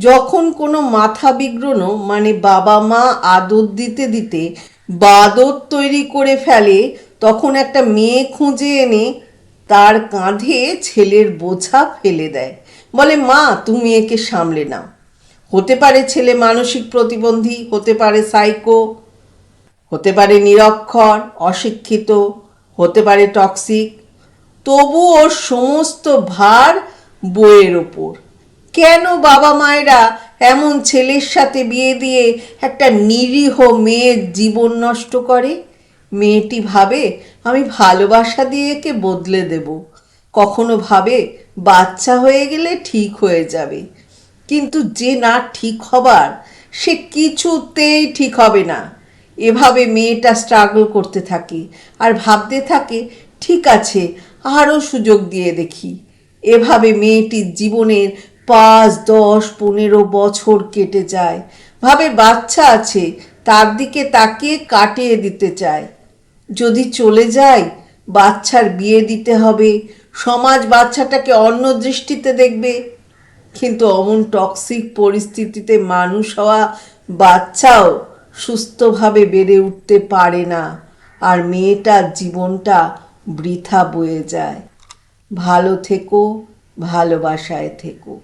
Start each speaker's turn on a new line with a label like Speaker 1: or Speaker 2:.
Speaker 1: যখন কোনো মাথা বিগ্রণ মানে বাবা মা আদর দিতে দিতে বাদর তৈরি করে ফেলে, তখন একটা মেয়ে খুঁজে এনে তার কাঁধে ছেলের বোঝা ফেলে দেয়। বলে, মা, তুমি একে সামলে নাও। হতে পারে ছেলে মানসিক প্রতিবন্ধী, হতে পারে সাইকো, হতে পারে নিরক্ষর, অশিক্ষিত, হতে পারে টক্সিক। তবু ওর সমস্ত ভার বইয়ের ওপর। কেন বাবা মায়েরা এমন ছেলের সাথে বিয়ে দিয়ে একটা নিরীহ মেয়ের জীবন নষ্ট করে? মেয়েটি ভাবে, আমি ভালোবাসা দিয়ে একে বদলে দেব। কখনো ভাবে, বাচ্চা হয়ে গেলে ঠিক হয়ে যাবে। কিন্তু যে না ঠিক হবার, সে কিছুতেই ঠিক হবে না। এভাবে মেয়েটা স্ট্রাগল করতে থাকে আর ভাবতে থাকে, ঠিক আছে, আরও সুযোগ দিয়ে দেখি। এভাবে মেয়েটির জীবনের পাঁচ, দশ, পনেরো বছর কেটে যায়। ভাবে বাচ্চা আছে, তার দিকে তাকিয়ে কাটিয়ে দিতে চায়। যদি চলে যায়, বাচ্চার বিয়ে দিতে হবে। সমাজ বাচ্চাটাকে অন্য দৃষ্টিতে দেখবে। কিন্তু অমন টক্সিক পরিস্থিতিতে মানুষ হওয়া বাচ্চাও সুস্থভাবে বেড়ে উঠতে পারে না। আর মেয়েটার জীবনটা বৃথা বয়ে যায়। ভালো থেকো, ভালোবাসায় থেকো।